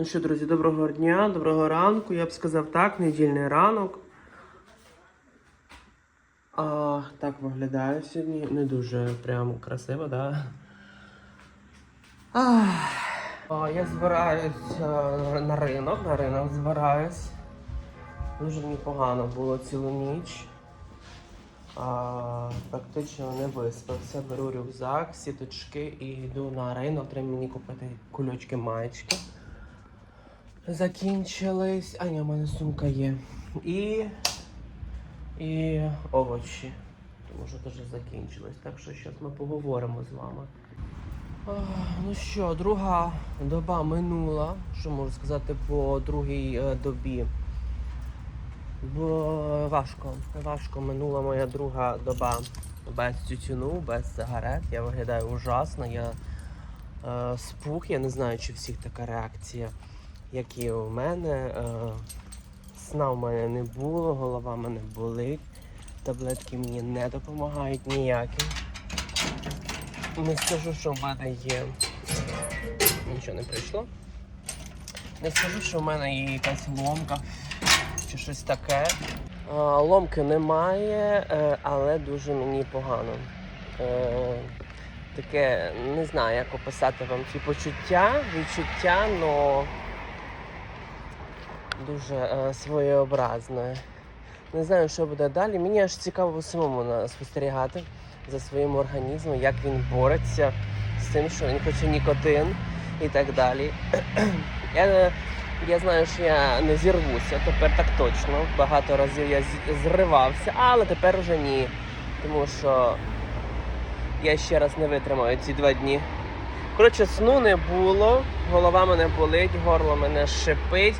Ну що, друзі, доброго дня, доброго ранку. Я б сказав так, недільний ранок. А, так виглядає сьогодні. Не дуже прям красиво, да? А, я збираюсь а, на ринок, на ринок збираюсь. Дуже мені погано було цілу ніч. А, практично не виспався. Беру рюкзак, сіточки і йду на ринок. Треба мені купити кульочки маєчки. Закінчились. А ні, в мене сумка є. І. І овочі. Тому що теж закінчились. Так що зараз ми поговоримо з вами. Ну що, друга доба минула. Що можу сказати по другій е, добі? Бо важко. Важко минула моя друга доба без тютюну, без сигарет. Я виглядаю ужасно. Я е, спух, я не знаю, чи всіх така реакція, як і у мене. Е, сна в мене не було, голова в мене болить. Таблетки мені не допомагають ніякі. Не скажу, що в мене є. Нічого не прийшло. Не скажу, що в мене є якась ломка чи щось таке. Ломки немає, е, але дуже мені погано. Е, Таке, не знаю, як описати вам ці почуття, відчуття, але дуже е, своєобразне. Не знаю, що буде далі. Мені аж цікаво самому спостерігати за своїм організмом, як він бореться з тим, що він хоче нікотин і так далі. Я, е, я знаю, що я не зірвуся, тепер так точно. Багато разів я зривався, але тепер вже ні. Тому що я ще раз не витримаю ці два дні. Коротше, сну не було, голова мене болить, горло мене шипить.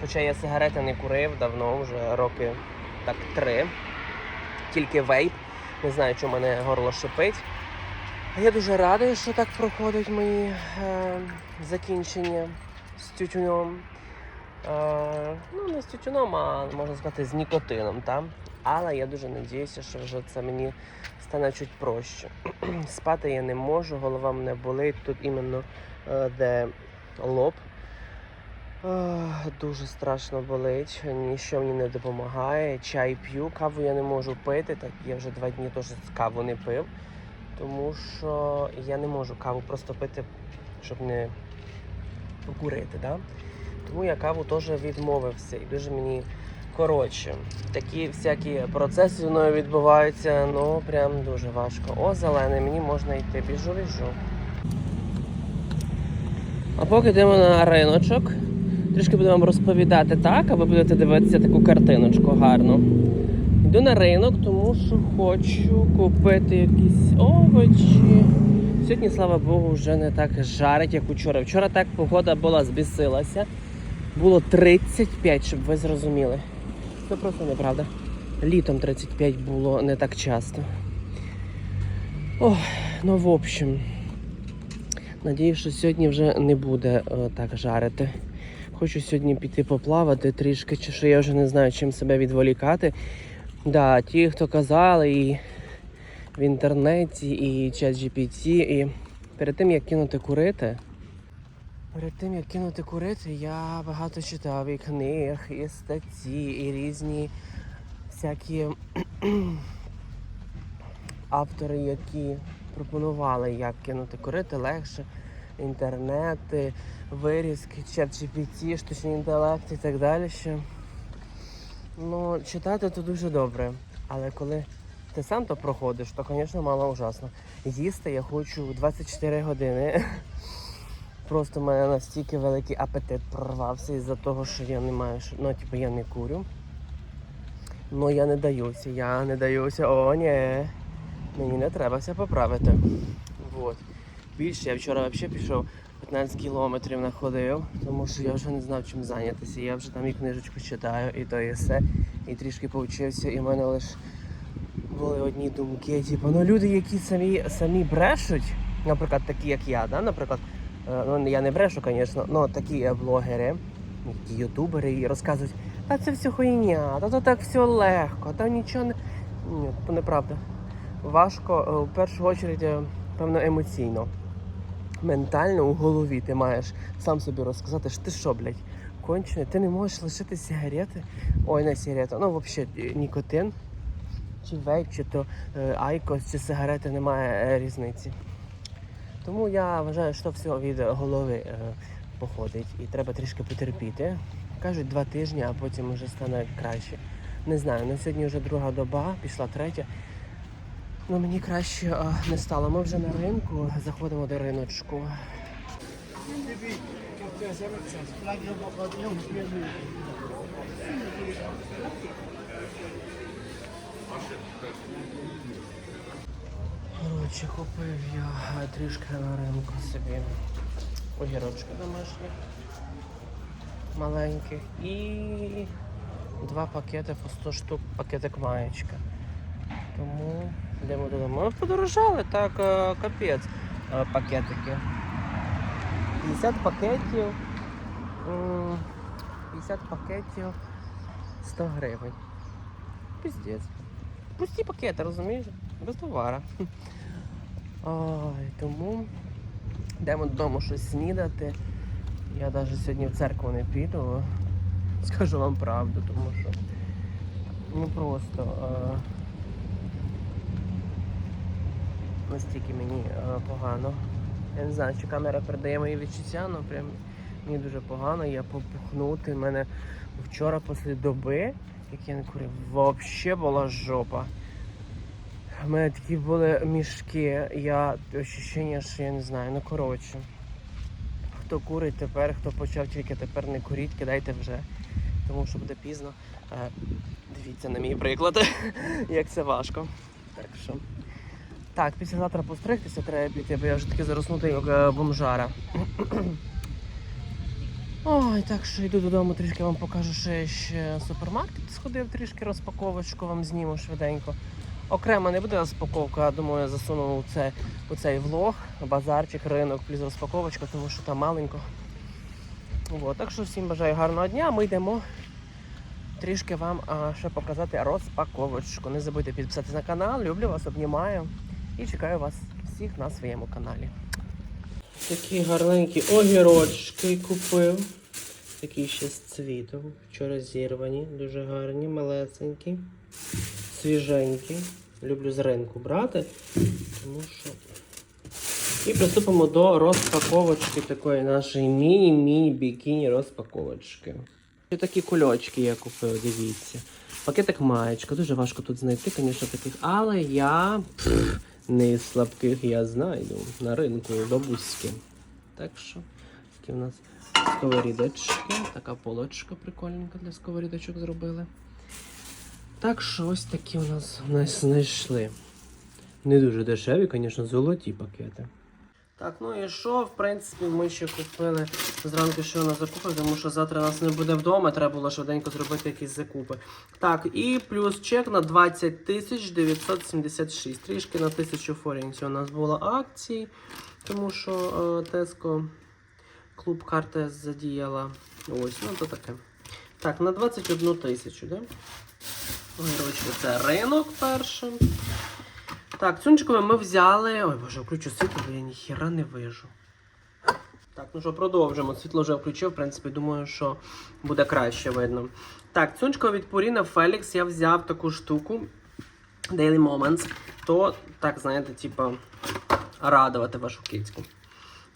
Хоча я сигарети не курив давно, вже роки так три. Тільки вейп. Не знаю, чому мене горло шипить. Я дуже радий, що так проходять мої е, закінчення з тютюном. Е, ну, не з тютюном, а можна сказати, з нікотином. Та? Але я дуже надіюся, що вже це мені стане чуть проще. Спати я не можу, голова мене болить. Тут іменно е, де лоб. Дуже страшно болить, нічого мені не допомагає. Чай п'ю, каву я не можу пити, так я вже два дні теж каву не пив, тому що я не можу каву просто пити, щоб не покурити. Да? Тому я каву теж відмовився і дуже мені коротше. Такі всякі процеси зі мною відбуваються, ну прям дуже важко. О, зелений, мені можна йти, біжу, біжу. А поки йдемо на риночок, трішки буду вам розповідати так, а ви будете дивитися таку картиночку гарну. Йду на ринок, тому що хочу купити якісь овочі. Сьогодні, слава Богу, вже не так жарить, як учора. Вчора так погода була збісилася. Було 35, щоб ви зрозуміли. Це просто неправда. Літом 35 було не так часто. Ох, ну в общем. Надіюсь, що сьогодні вже не буде е, так жарити. Хочу сьогодні піти поплавати трішки, чи що я вже не знаю, чим себе відволікати. Да, ті, хто казали і в інтернеті, і чат GPT, і перед тим як кинути курити. Перед тим як кинути курити, я багато читав і книг, і статті, і різні всякі автори, які пропонували, як кинути курити легше, інтернети, вирізки, чат GPT, штучний інтелект і так далі. Ще. Ну, читати то дуже добре, але коли ти сам то проходиш, то, звісно, мало ужасно. Їсти я хочу 24 години. Просто в мене настільки великий апетит прорвався із-за того, що я не маю, ну, типу, я не курю. Ну я не даюся, я не даюся, о, ні. Мені не треба все поправити. Вот. Більше я вчора взагалі пішов 15 кілометрів находив, тому що я вже не знав чим зайнятися. Я вже там і книжечку читаю, і то і все. І трішки повчився, і в мене лише були одні думки. Типу, ну люди, які самі самі брешуть, наприклад, такі як я, да? наприклад, е, ну я не брешу, звісно, але такі блогери, які ютубери і розказують, та це все хуйня, та то так все легко, та нічого не. Ні, то неправда. Важко, е, в першу чергу, е, певно, емоційно. Ментально у голові ти маєш сам собі розказати, що ти що, блядь, кончений, ти не можеш лишити сигарети. Ой, не сигарета, ну взагалі нікотин, чи вейп, чи то е, айкос, чи сигарети немає е, різниці. Тому я вважаю, що все від голови е, походить і треба трішки потерпіти. Кажуть два тижні, а потім вже стане краще. Не знаю, на сьогодні вже друга доба, пішла третя. Ну мені краще е, не стало. Ми вже на ринку, заходимо до риночку. Коротше, купив я трішки на ринку собі огірочки домашні маленьких і два пакети по 100 штук, пакетик маєчка. Тому йдемо додому. Ми подорожали так, е, капець е, пакетики. 50 пакетів. 50 пакетів 100 гривень. Піздець. Пусті пакети, розумієш? Без товара. Ой, тому йдемо додому щось снідати. Я навіть сьогодні в церкву не піду. Скажу вам правду, тому що ну просто е, настільки мені е, погано. Я не знаю, чи камера передає мої відчуття, але прям мені дуже погано. Я попухнути. У мене вчора після доби, як я не курив, взагалі була жопа. У мене такі були мішки, я ощущення, що я не знаю, ну коротше. Хто курить тепер, хто почав тільки тепер не куріть, кидайте вже. Тому що буде пізно. Е, дивіться на мій приклад, як це важко. Так що. Так, післязавтра постригтися треба піти, бо я вже таки зароснутий як е, бомжара. Ой, так що йду додому, трішки вам покажу, що я ще супермаркет сходив, трішки розпаковочку вам зніму швиденько. Окремо не буде розпаковка, думаю, я засуну це, у цей влог, базарчик, ринок, плюс розпаковочка, тому що там маленько. От, так що всім бажаю гарного дня. Ми йдемо трішки вам а, ще показати розпаковочку. Не забудьте підписатися на канал. Люблю вас, обнімаю і чекаю вас всіх на своєму каналі. Такі гарненькі огірочки купив. Такі ще з цвітом. Вчора зірвані, дуже гарні, малесенькі, свіженькі. Люблю з ринку брати, тому що. І приступимо до розпаковочки такої нашої міні-міні бікіні розпаковочки. Ще такі кульочки я купив, дивіться. Пакетик маєчка, дуже важко тут знайти, звісно, таких, але я не із слабких я знайду на ринку бабуськи. Так що такі в нас сковорідочки, така полочка прикольненька для сковорідочок зробили. Так що ось такі у нас, у нас знайшли. Не дуже дешеві, звісно, золоті пакети. Так, ну і що, в принципі, ми ще купили зранку ще на закупи, тому що завтра нас не буде вдома, треба було швиденько зробити якісь закупи. Так, і плюс чек на 20 976. Трішки на тисячу форінців у нас було акції, тому що Теско клуб карта задіяла. Ось, ну то таке. Так, на 21 тисячу, да? Огірочки, це ринок першим. Так, цунчикове ми взяли. Ой, боже, включу світло, бо я ніхіра не вижу. Так, ну що, продовжимо. Світло вже включив, в принципі, думаю, що буде краще видно. Так, цунчикове від Purina Felix я взяв таку штуку Daily Moments. То, так, знаєте, типа, радувати вашу кицьку.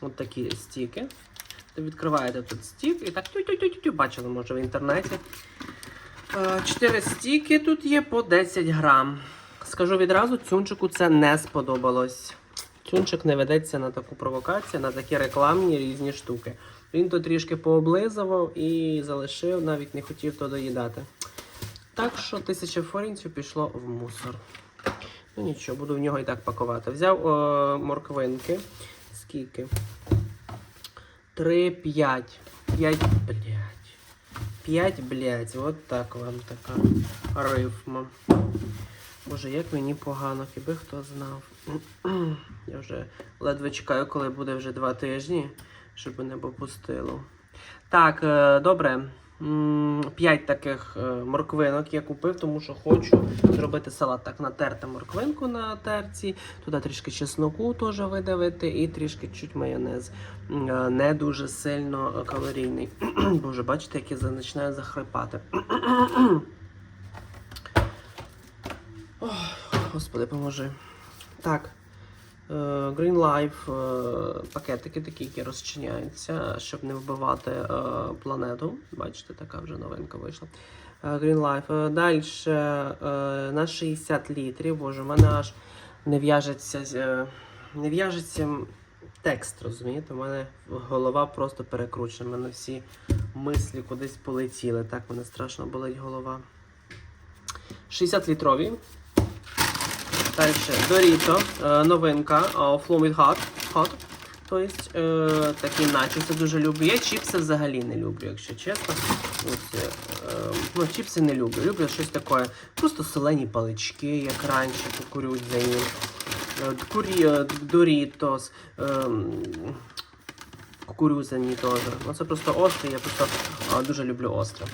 От такі стіки. То відкриваєте тут стік і так тю-тю-тю-тю, бачили, може, в інтернеті. Е, Чотири стіки тут є по 10 грам. Скажу відразу, цюнчику це не сподобалось. Цюнчик не ведеться на таку провокацію, на такі рекламні різні штуки. Він то трішки пооблизував і залишив, навіть не хотів то доїдати. Так що тисяча форінців пішло в мусор. Ну нічого, буду в нього і так пакувати. Взяв е, морквинки. Скільки? 3, 5. 5, блядь. 5, блядь. От так вам така рифма. Боже, як мені погано, хіба хто знав. Я вже ледве чекаю, коли буде вже два тижні, щоб не попустило. Так, е, добре. 5 таких е, морквинок я купив, тому що хочу зробити салат. Так, натерти морквинку на терці, туди трішки чесноку теж видавити і трішки чуть майонез. Е, Не дуже сильно калорійний. Боже, бачите, як я починаю захрипати. Ох, Господи, поможи. Так. е, Green Life е, пакетики такі, які розчиняються, щоб не вбивати е, планету. Бачите, така вже новинка вийшла. Green Life. Далі на 60 літрів. Боже, у мене аж не в'яжеться, не в'яжеться текст, розумієте? У мене голова просто перекручена. У мене всі мислі кудись полетіли. Так, мене страшно болить голова. 60 літрові. Далі Dorito, е, новинка е, with Hot. Hot. Тобто такі начоси дуже люблю. Я чіпси взагалі не люблю, якщо чесно. Ось, ну, чіпси не люблю. Люблю щось таке. Просто солені палички, як раніше, кукурудзяні. Е, Курі, е, кукурудзяні теж. Ну, це просто острі, я просто дуже люблю остре.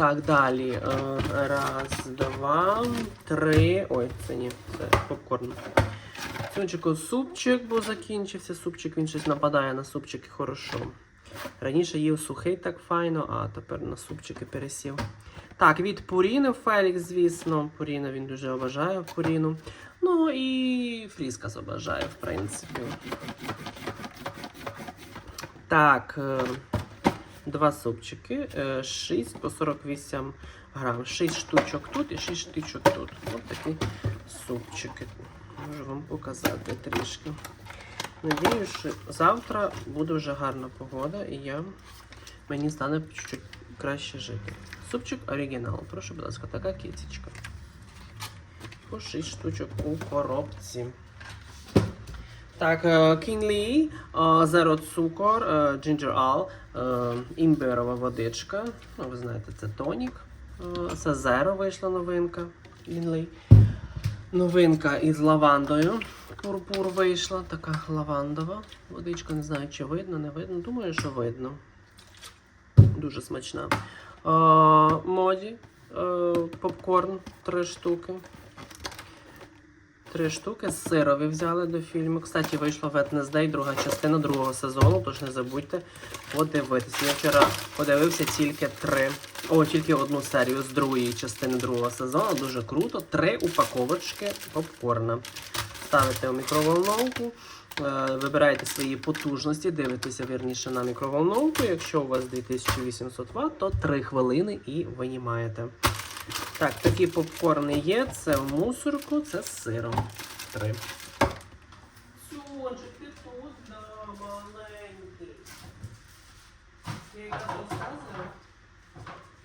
Так, далі. Е, Раз, два, три. Ой, це ні, це попкорн. Сунчику супчик, бо закінчився супчик, він щось нападає на супчики хорошо. Раніше їв сухий так файно, а тепер на супчики пересів. Так, від Пуріни Фелікс, звісно. Пуріна він дуже обожає Пуріну. Ну і Фріскас обожає, в принципі. Так. Е, Два супчики, 6 по 48 грам. 6 штучок тут і 6 штучок тут. Ось такі супчики. Можу вам показати трішки. Надіюсь, що завтра буде вже гарна погода і я, мені стане чуть-чуть краще жити. Супчик оригінал. Прошу, будь ласка, така кітечка. По 6 штучок у коробці. Так, е, Lee, е, Zero цукор, Ginger е, імбирова водичка. Ну, ви знаєте, це тонік. Це Zero вийшла новинка. Lee. Новинка із лавандою. Пурпур вийшла, така лавандова водичка. Не знаю, чи видно, не видно. Думаю, що видно. Дуже смачна. Моді. Попкорн 3 штуки. Три штуки сирові взяли до фільму. Кстати, вийшла Wednesday, друга частина другого сезону, тож не забудьте подивитися. Я вчора подивився тільки три, о, тільки одну серію з другої частини другого сезону. Дуже круто. Три упаковочки попкорна. Ставите у мікроволновку, е, вибираєте свої потужності, дивитеся вірніше на мікроволновку. Якщо у вас 2800 Вт, то 3 хвилини і винімаєте. Так, такі попкорни є. Це в мусорку, це з сиром. Три. Сончик, ти тут, да, маленький. Я якраз розказую.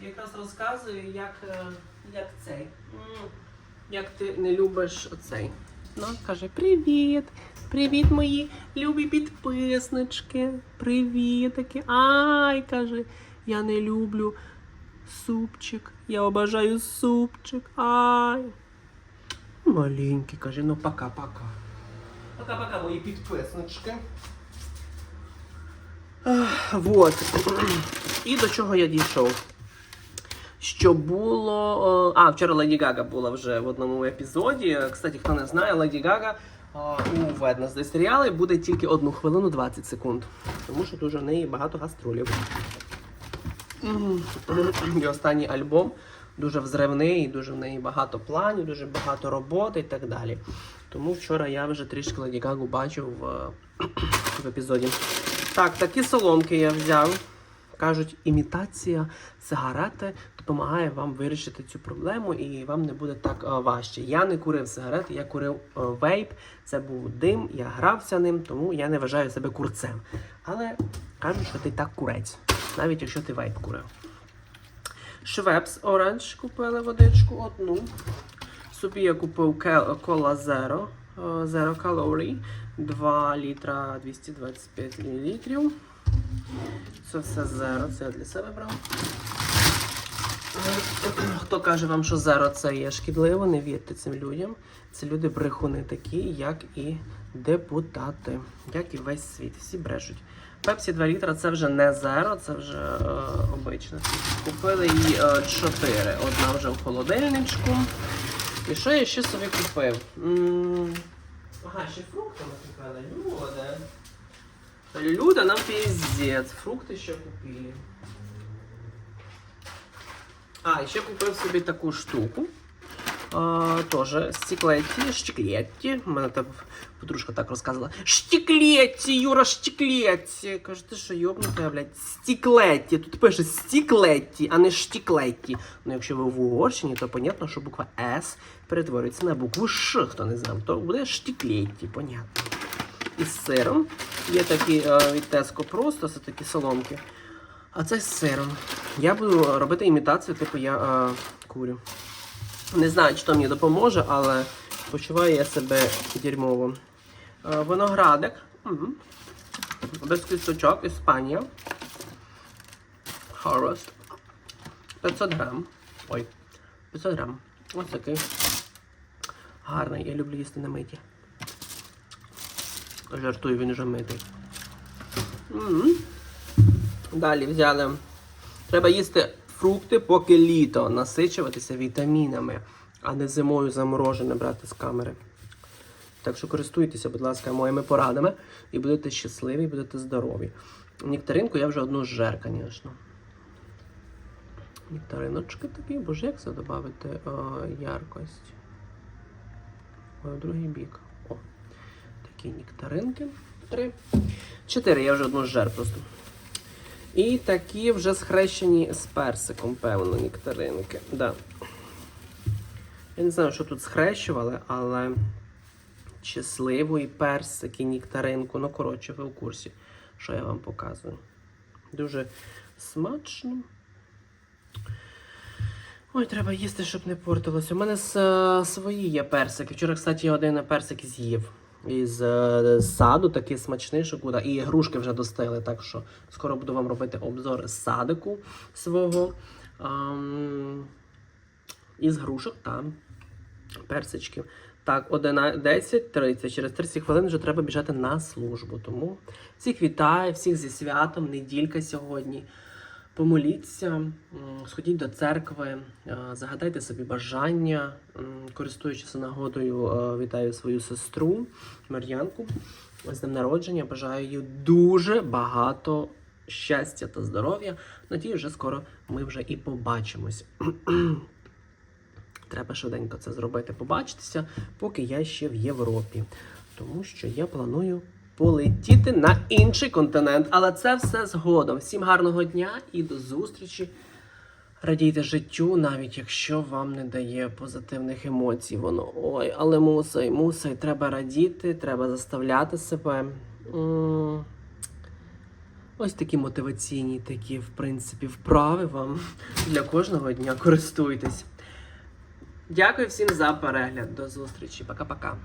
Я якраз розказую, як, е, як цей. Як ти не любиш оцей. Ну, каже, привіт! Привіт, мої любі підписнички. Привітики. Ай, каже, я не люблю супчик. Я обожаю супчик. Ай. Маленький, каже, ну пока-пока. Пока-пока, мої підписнички. Вот. І до чого я дійшов? Що було. А, вчора Леді Гага була вже в одному епізоді. Кстати, хто не знає, Леді Гага а, у Wednesday серіалі буде тільки 1 хвилину 20 секунд. Тому що дуже в неї багато гастролів. І останній альбом дуже взривний, дуже в неї багато планів, дуже багато роботи і так далі. Тому вчора я вже трішки Леді Гагу бачив в, в епізоді. Так, такі соломки я взяв. Кажуть, імітація сигарети допомагає вам вирішити цю проблему і вам не буде так е, важче. Я не курив сигарети, я курив е, вейп. Це був дим, я грався ним, тому я не вважаю себе курцем. Але кажуть, що ти так курець, навіть якщо ти вейп курив. Швепс оранж купили водичку одну. Собі я купив кола Zero, е, Zero Calorie, 2 літра 225 мл. Це все Zero, це я для себе брав. Хто каже вам, що Zero це є шкідливо, не вірте цим людям. Це люди брехуни такі, як і депутати, як і весь світ. Всі брешуть. Пепсі 2 літра це вже не зеро, це вже е, обичне. Купили її 4. Одна вже в холодильничку. І що я ще собі купив? М, Ага, ще фрукти ми купили. Люда. Люда нам піздець. Фрукти ще купили. А, і ще купив собі таку штуку. А, тоже стеклетті, штіклетті. У мене там подружка так розказувала. Штіклетті, Юра, штіклетті. Каже, ти що йобнута, блядь, стіклетті. Тут пише стіклетті, а не штіклетті. Ну, якщо ви в Угорщині, то понятно, що буква С перетворюється на букву Ш, хто не знав, то буде штіклетті, понятно. Із сиром. Є такі е, від Tesco просто, це такі соломки. А це з сиром. Я буду робити імітацію, типу я е, курю. Не знаю, чи то мені допоможе, але почуваю я себе дерьмово. Е, Виноградик. Без кісточок, Іспанія. Хорост. 500 грам. Ой, 500 грам. Ось такий. Гарний, я люблю їсти на миті. Жартую, він вже митий. Мгм. Далі взяли. Треба їсти фрукти, поки літо, насичуватися вітамінами, а не зимою заморожене брати з камери. Так що користуйтеся, будь ласка, моїми порадами і будете щасливі, і будете здорові. Нектаринку я вже одну зжер, звісно. Нектариночки такі, боже, як це додати е, яркость? Ой, другий бік. О, такі нектаринки. Три. Чотири, я вже одну зжер просто. І такі вже схрещені з персиком, певно, нектаринки. Да. Я не знаю, що тут схрещували, але щасливий персик і нектаринку. Ну, коротше, ви в курсі, що я вам показую. Дуже смачно. Ой, треба їсти, щоб не портилося. У мене е, свої є персики. Вчора, кстати, я один персик з'їв. Із е, саду такий смачний, що куди. І грушки вже достигли, так що скоро буду вам робити обзор садику свого. Ам, із грушок там персичків. Так, 10.30. Через 30 хвилин вже треба біжати на службу. Тому всіх вітаю, всіх зі святом, неділька сьогодні. Помоліться, сходіть до церкви, е, загадайте собі бажання. Користуючись нагодою, е, вітаю свою сестру Мар'янку з днем народження. Бажаю їй дуже багато щастя та здоров'я. Надію, вже скоро ми вже і побачимось. Треба швиденько це зробити, побачитися, поки я ще в Європі. Тому що я планую полетіти на інший континент. Але це все згодом. Всім гарного дня і до зустрічі. Радійте життю, навіть якщо вам не дає позитивних емоцій. Воно ой, але мусай, мусай, треба радіти, треба заставляти себе. Ось такі мотиваційні, такі, в принципі, вправи вам для кожного дня користуйтесь. Дякую всім за перегляд. До зустрічі. Пока-пока.